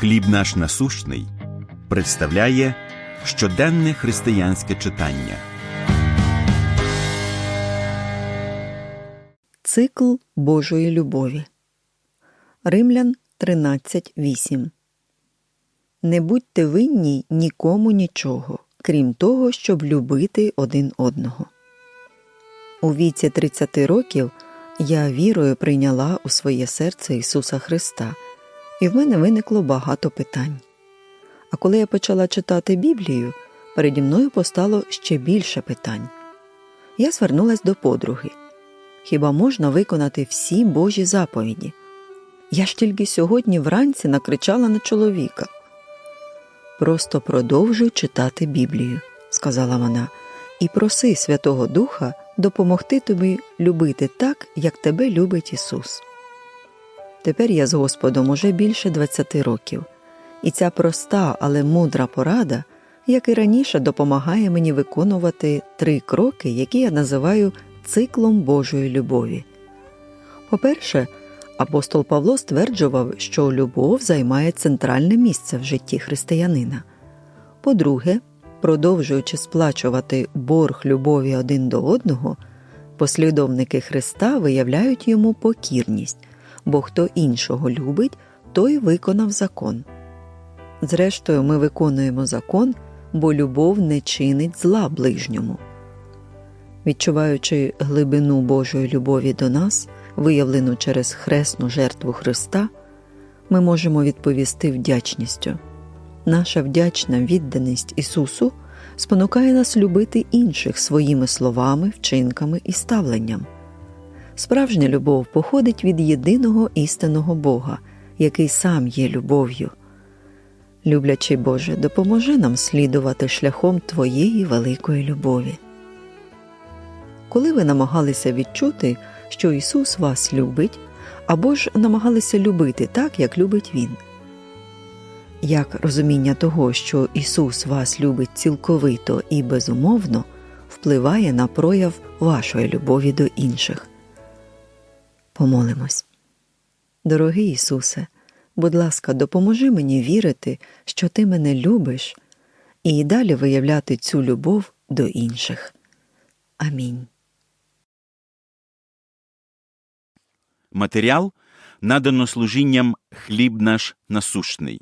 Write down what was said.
Хліб наш насущний представляє щоденне християнське читання. Цикл Божої любові. Римлян 13.8 Не будьте винні нікому нічого, крім того, щоб любити один одного. У віці 30 років я вірою прийняла у своє серце Ісуса Христа, і в мене виникло багато питань. А коли я почала читати Біблію, переді мною постало ще більше питань. Я звернулась до подруги. Хіба можна виконати всі Божі заповіді? Я ж тільки сьогодні вранці накричала на чоловіка. Просто продовжуй читати Біблію, сказала вона, і проси Святого Духа допомогти тобі любити так, як тебе любить Ісус. Тепер я з Господом уже більше 20 років, і ця проста, але мудра порада, як і раніше, допомагає мені виконувати три кроки, які я називаю циклом Божої любові. По-перше, апостол Павло стверджував, що любов займає центральне місце в житті християнина. По-друге, продовжуючи сплачувати борг любові один до одного, послідовники Христа виявляють йому покірність, бо хто іншого любить, той виконав закон. Зрештою, ми виконуємо закон, бо любов не чинить зла ближньому. Відчуваючи глибину Божої любові до нас, виявлену через хресну жертву Христа, ми можемо відповісти вдячністю. Наша вдячна відданість Ісусу спонукає нас любити інших своїми словами, вчинками і ставленням. Справжня любов походить від єдиного істинного Бога, який сам є любов'ю. Люблячий Боже, допоможи нам слідувати шляхом Твоєї великої любові. Коли ви намагалися відчути, що Ісус вас любить, або ж намагалися любити так, як любить Він. Як розуміння того, що Ісус вас любить цілковито і безумовно, впливає на прояв вашої любові до інших. Помолимось. Дорогий Ісусе, будь ласка, допоможи мені вірити, що Ти мене любиш, і далі виявляти цю любов до інших. Амінь. Матеріал надано служінням хліб наш насущний.